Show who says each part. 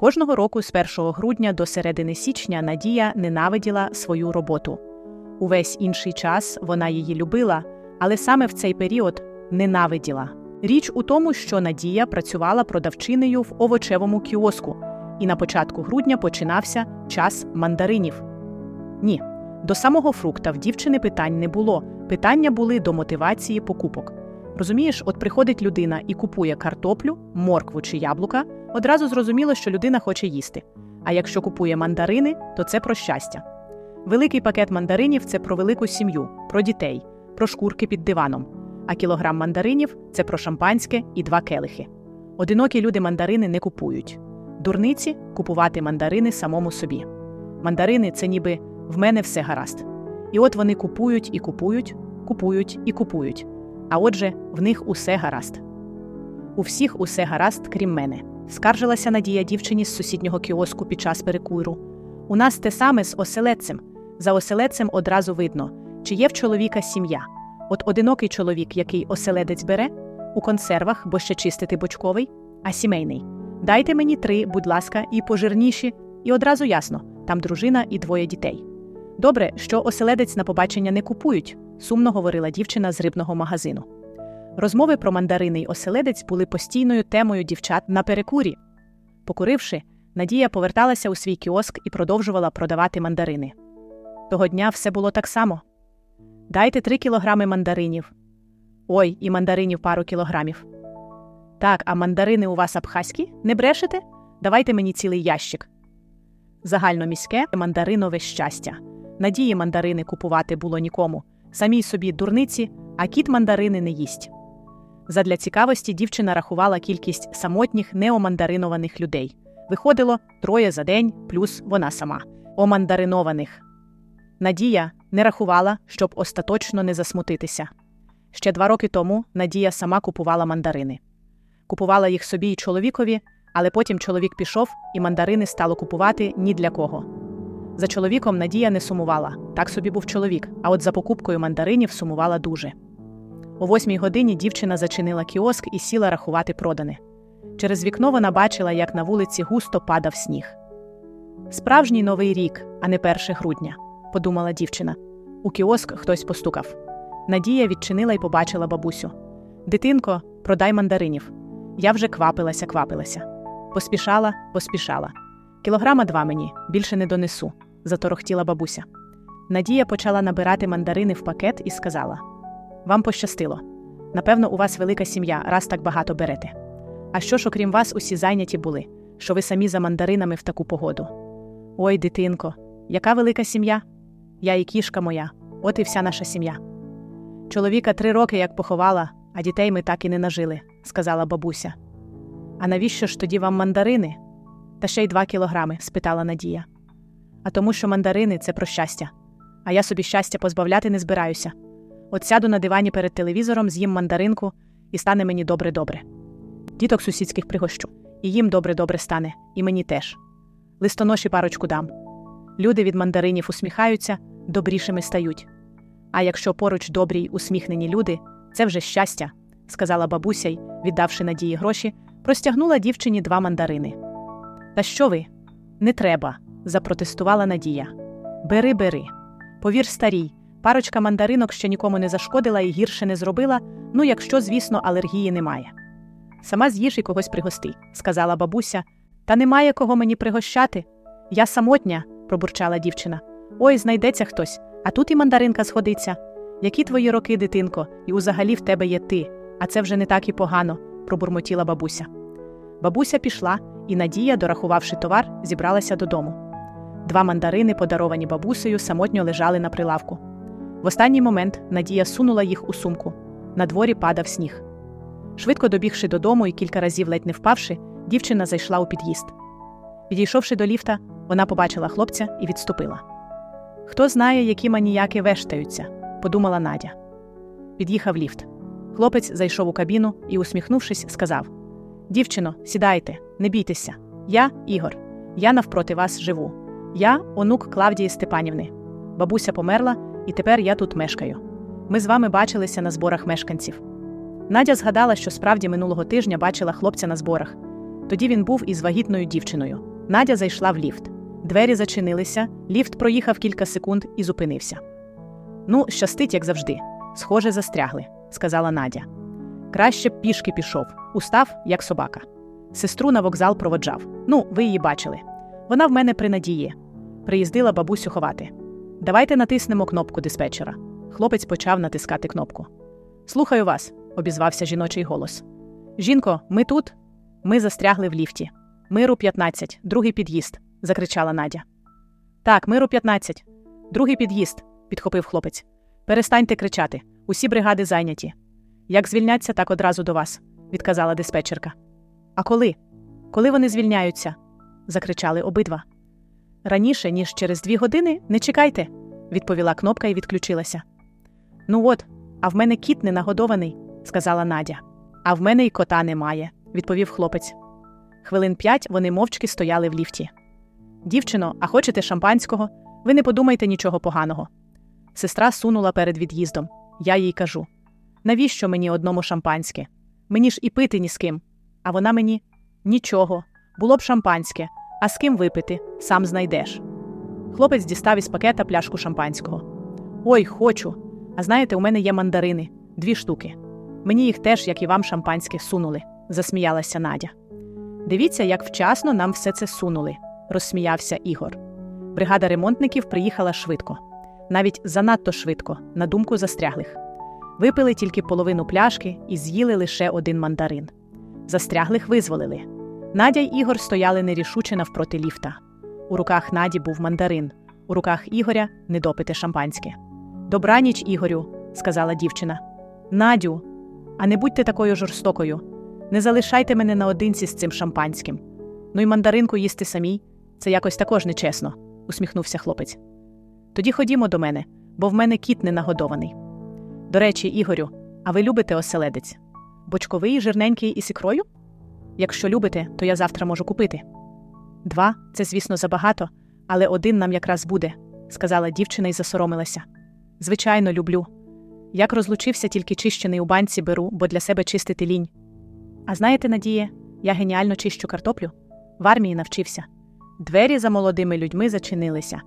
Speaker 1: Кожного року з 1 грудня до середини січня Надія ненавиділа свою роботу. Увесь інший час вона її любила, але саме в цей період ненавиділа. Річ у тому, що Надія працювала продавчинею в овочевому кіоску, і на початку грудня починався час мандаринів. Ні, до самого фрукта в дівчини питань не було. Питання були до мотивації покупок. Розумієш, от приходить людина і купує картоплю, моркву чи яблука, одразу зрозуміло, що людина хоче їсти. А якщо купує мандарини, то це про щастя. Великий пакет мандаринів це про велику сім'ю, про дітей, про шкурки під диваном. А кілограм мандаринів це про шампанське і два келихи. Одинокі люди мандарини не купують. Дурниці купувати мандарини самому собі. Мандарини це ніби в мене все гаразд. І от вони купують і купують, купують і купують. А отже, в них усе гаразд. У всіх усе гаразд, крім мене. Скаржилася Надія дівчині з сусіднього кіоску під час перекуру. У нас те саме з оселедцем. За оселедцем одразу видно, чи є в чоловіка сім'я. От одинокий чоловік, який оселедець бере, у консервах, бо ще чистити бочковий, а сімейний. Дайте мені три, будь ласка, і пожирніші, і одразу ясно там дружина і двоє дітей. Добре, що оселедець на побачення не купують, сумно говорила дівчина з рибного магазину. Розмови про мандарини й оселедець були постійною темою дівчат на перекурі. Покуривши, Надія поверталася у свій кіоск і продовжувала продавати мандарини. Того дня все було так само. Дайте три кілограми мандаринів. Ой, і мандаринів пару кілограмів. Так, а мандарини у вас абхазькі? Не брешете? Давайте мені цілий ящик. Загальноміське мандаринове щастя. Надії мандарини купувати було нікому. Самій собі дурниці, а кіт мандарини не їсть. Задля цікавості дівчина рахувала кількість самотніх неомандаринованих людей. Виходило троє за день, плюс вона сама. Омандаринованих. Надія не рахувала, щоб остаточно не засмутитися. Ще два роки тому Надія сама купувала мандарини. Купувала їх собі й чоловікові, але потім чоловік пішов, і мандарини стало купувати ні для кого. За чоловіком Надія не сумувала, так собі був чоловік, а от за покупкою мандаринів сумувала дуже. О восьмій годині дівчина зачинила кіоск і сіла рахувати продане. Через вікно вона бачила, як на вулиці густо падав сніг. Справжній новий рік, а не 1 грудня, подумала дівчина. У кіоск хтось постукав. Надія відчинила і побачила бабусю. Дитинко, продай мандаринів. Я вже квапилася, квапилася. Поспішала, поспішала. Кілограма два мені, більше не донесу, заторохтіла бабуся. Надія почала набирати мандарини в пакет і сказала: Вам пощастило. Напевно, у вас велика сім'я, раз так багато берете. А що ж, окрім вас, усі зайняті були, що ви самі за мандаринами в таку погоду? Ой, дитинко, яка велика сім'я? Я і кішка моя, от і вся наша сім'я. Чоловіка три роки як поховала, а дітей ми так і не нажили, сказала бабуся. А навіщо ж тоді вам мандарини? Та ще й два кілограми? спитала Надія. А тому, що мандарини це про щастя. А я собі щастя позбавляти не збираюся. От сяду на дивані перед телевізором, з'їм мандаринку і стане мені добре-добре. Діток сусідських пригощу, і їм добре-добре стане, і мені теж. Листоноші парочку дам. Люди від мандаринів усміхаються, добрішими стають. А якщо поруч добрі й усміхнені люди, це вже щастя, сказала бабуся й, віддавши надії гроші, простягнула дівчині два мандарини. Та що ви? Не треба, запротестувала Надія. Бери, бери. Повір старій, парочка мандаринок ще нікому не зашкодила і гірше не зробила, ну якщо, звісно, алергії немає. Сама з'їж і когось пригости, сказала бабуся. Та немає кого мені пригощати. Я самотня, пробурчала дівчина. Ой, знайдеться хтось, а тут і мандаринка сходиться. Які твої роки, дитинко, і узагалі в тебе є ти, а це вже не так і погано, пробурмотіла бабуся. Бабуся пішла, і Надія, дорахувавши товар, зібралася додому. Два мандарини, подаровані бабусею, самотньо лежали на прилавку. В останній момент Надія сунула їх у сумку. На дворі падав сніг. Швидко добігши додому і кілька разів ледь не впавши, дівчина зайшла у під'їзд. Підійшовши до ліфта, вона побачила хлопця і відступила. Хто знає, які маніяки вештаються, подумала Надя. Під'їхав ліфт. Хлопець зайшов у кабіну і, усміхнувшись, сказав: Дівчино, сідайте, не бійтеся. Я Ігор. Я навпроти вас живу. Я онук Клавдії Степанівни. Бабуся померла, і тепер я тут мешкаю. Ми з вами бачилися на зборах мешканців. Надя згадала, що справді минулого тижня бачила хлопця на зборах. Тоді він був із вагітною дівчиною. Надя зайшла в ліфт. Двері зачинилися, ліфт проїхав кілька секунд і зупинився. Ну, щастить, як завжди. Схоже, застрягли, сказала Надя. Краще б пішки пішов, устав, як собака. Сестру на вокзал проводжав. Ну, ви її бачили. Вона в мене при надії. Приїздила бабусю ховати. Давайте натиснемо кнопку диспетчера. Хлопець почав натискати кнопку. Слухаю вас, обізвався жіночий голос. Жінко, ми тут? Ми застрягли в ліфті. Миру 15, другий під'їзд, закричала Надя. Так, миру 15, другий під'їзд, підхопив хлопець. Перестаньте кричати. Усі бригади зайняті. Як звільняться, так одразу до вас, відказала диспетчерка. А коли? Коли вони звільняються? Закричали обидва. Раніше, ніж через дві години, не чекайте, відповіла кнопка і відключилася. Ну от, а в мене кіт не нагодований, сказала Надя. А в мене й кота немає, відповів хлопець. Хвилин п'ять вони мовчки стояли в ліфті. Дівчино, а хочете шампанського? Ви не подумайте нічого поганого. Сестра сунула перед від'їздом. Я їй кажу: навіщо мені одному шампанське? Мені ж і пити ні з ким. А вона мені нічого, було б шампанське, а з ким випити, сам знайдеш. Хлопець дістав із пакета пляшку шампанського. Ой, хочу. А знаєте, у мене є мандарини, дві штуки. Мені їх теж, як і вам, шампанське, сунули, засміялася Надя. Дивіться, як вчасно нам все це сунули, розсміявся Ігор. Бригада ремонтників приїхала швидко, навіть занадто швидко, на думку застряглих. Випили тільки половину пляшки і з'їли лише один мандарин. Застряглих визволили. Надя й Ігор стояли нерішуче навпроти ліфта. У руках Наді був мандарин, у руках Ігоря недопите шампанське. Добраніч, Ігорю, сказала дівчина. Надю, а не будьте такою жорстокою. Не залишайте мене наодинці з цим шампанським. Ну й мандаринку їсти самій це якось також нечесно, усміхнувся хлопець. Тоді ходімо до мене, бо в мене кіт не нагодований. До речі, Ігорю, а ви любите оселедець? Бочковий, жирненький із ікрою? Якщо любите, то я завтра можу купити. Два це, звісно, забагато, але один нам якраз буде, сказала дівчина і засоромилася. Звичайно, люблю. Як розлучився, тільки чищений у банці беру, бо для себе чистити лінь. А знаєте, Надіє, я геніально чищу картоплю. В армії навчився. Двері за молодими людьми зачинилися.